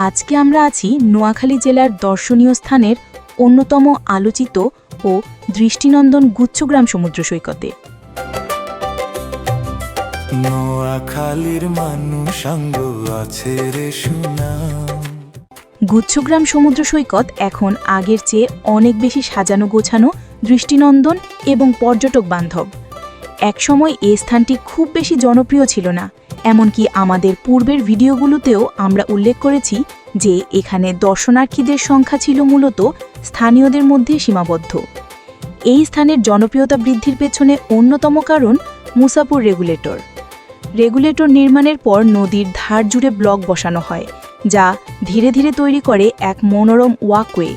আজকে আমরা আছি নোয়াখালী জেলার দর্শনীয় স্থানের অন্যতম আলোচিত ও দৃষ্টিনন্দন গুচ্ছগ্রাম সমুদ্র সৈকতে। নোয়াখালীর মানুষ আছে রে গুচ্ছগ্রাম সমুদ্র সৈকত এখন আগের চেয়ে অনেক বেশি সাজানো গোছানো দৃষ্টিনন্দন এবং পর্যটক বান্ধব। একসময় এই স্থানটি খুব বেশি জনপ্রিয় ছিল না, এমনকি আমাদের পূর্বের ভিডিওগুলোতেও আমরা উল্লেখ করেছি যে এখানে দর্শনার্থীদের সংখ্যা ছিল মূলত স্থানীয়দের মধ্যে সীমাবদ্ধ। এই স্থানের জনপ্রিয়তা বৃদ্ধির পেছনে অন্যতম কারণ মুসাপুর রেগুলেটর। রেগুলেটর নির্মাণের পর নদীর ধার জুড়ে ব্লক বসানো হয়, যা ধীরে ধীরে তৈরি করে এক মনোরম ওয়াকওয়ে।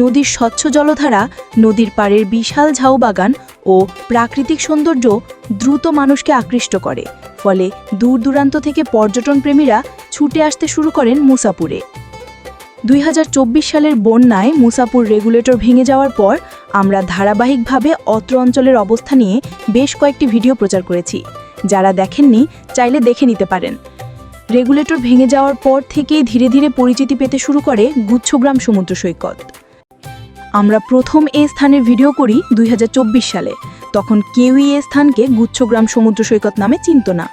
নদীর স্বচ্ছ জলধারা, নদীর পাড়ের বিশাল ঝাউবাগান ও প্রাকৃতিক সৌন্দর্য দ্রুত মানুষকে আকৃষ্ট করে, ফলে দূর দূরান্ত থেকে পর্যটন প্রেমীরা ছুটে আসতে শুরু করেন মুসাপুরে। দুই হাজার চব্বিশ সালের বন্যায় মুসাপুর রেগুলেটর ভেঙে যাওয়ার পর আমরা ধারাবাহিকভাবে অত্র অঞ্চলের অবস্থা নিয়ে বেশ কয়েকটি ভিডিও প্রচার করেছি। যারা দেখেননি, চাইলে দেখে নিতে পারেন। রেগুলেটর ভেঙে যাওয়ার পর থেকেই ধীরে ধীরে পরিচিতি পেতে শুরু করে গুচ্ছগ্রাম সমুদ্র সৈকত। আমরা প্রথম এ স্থানের ভিডিও করি দুই হাজার চব্বিশ সালে। তখন কেউই এ স্থানকে গুচ্ছগ্রাম সমুদ্র সৈকত নামে চিনত না।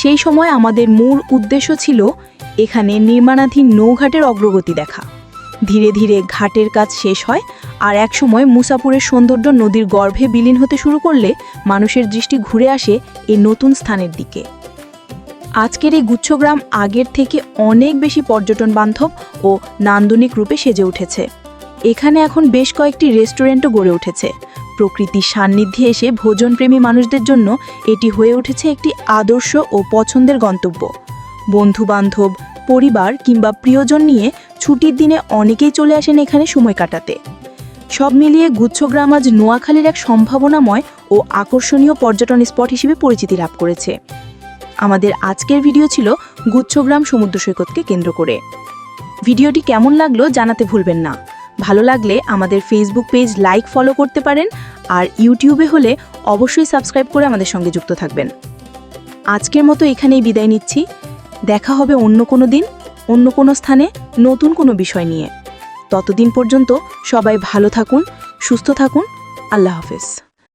সেই সময় আমাদের মূল উদ্দেশ্য ছিল এখানে নির্মাণাধীন নৌঘাটের অগ্রগতি দেখা। ধীরে ধীরে ঘাটের কাজ শেষ হয় আর একসময় মুসাপুরের সৌন্দর্য নদীর গর্ভে বিলীন হতে শুরু করলে মানুষের দৃষ্টি ঘুরে আসে এই নতুন স্থানের দিকে। আজকের এই গুচ্ছগ্রাম আগের থেকে অনেক বেশি পর্যটন বান্ধব ও নান্দনিক রূপে সেজে উঠেছে। এখানে এখন বেশ কয়েকটি রেস্টুরেন্টও গড়ে উঠেছে। প্রকৃতির সান্নিধ্যে এসে ভোজনপ্রেমী মানুষদের জন্য এটি হয়ে উঠেছে একটি আদর্শ ও পছন্দের গন্তব্য। বন্ধুবান্ধব, পরিবার কিংবা প্রিয়জন নিয়ে ছুটির দিনে অনেকেই চলে আসেন এখানে সময় কাটাতে। সব মিলিয়ে গুচ্ছগ্রাম আজ নোয়াখালীর এক সম্ভাবনাময় ও আকর্ষণীয় পর্যটন স্পট হিসেবে পরিচিতি লাভ করেছে। আমাদের আজকের ভিডিও ছিল গুচ্ছগ্রাম সমুদ্র সৈকতকে কেন্দ্র করে। ভিডিওটি কেমন লাগল জানাতে ভুলবেন না। ভালো লাগলে আমাদের ফেসবুক পেজ লাইক ফলো করতে পারেন আর ইউটিউবে হলে অবশ্যই সাবস্ক্রাইব করে আমাদের সঙ্গে যুক্ত থাকবেন। আজকের মতো এখানেই বিদায় নিচ্ছি। দেখা হবে অন্য কোনো দিন, অন্য কোনো স্থানে, নতুন কোনো বিষয় নিয়ে। ততদিন পর্যন্ত সবাই ভালো থাকুন, সুস্থ থাকুন। আল্লাহ হাফেজ।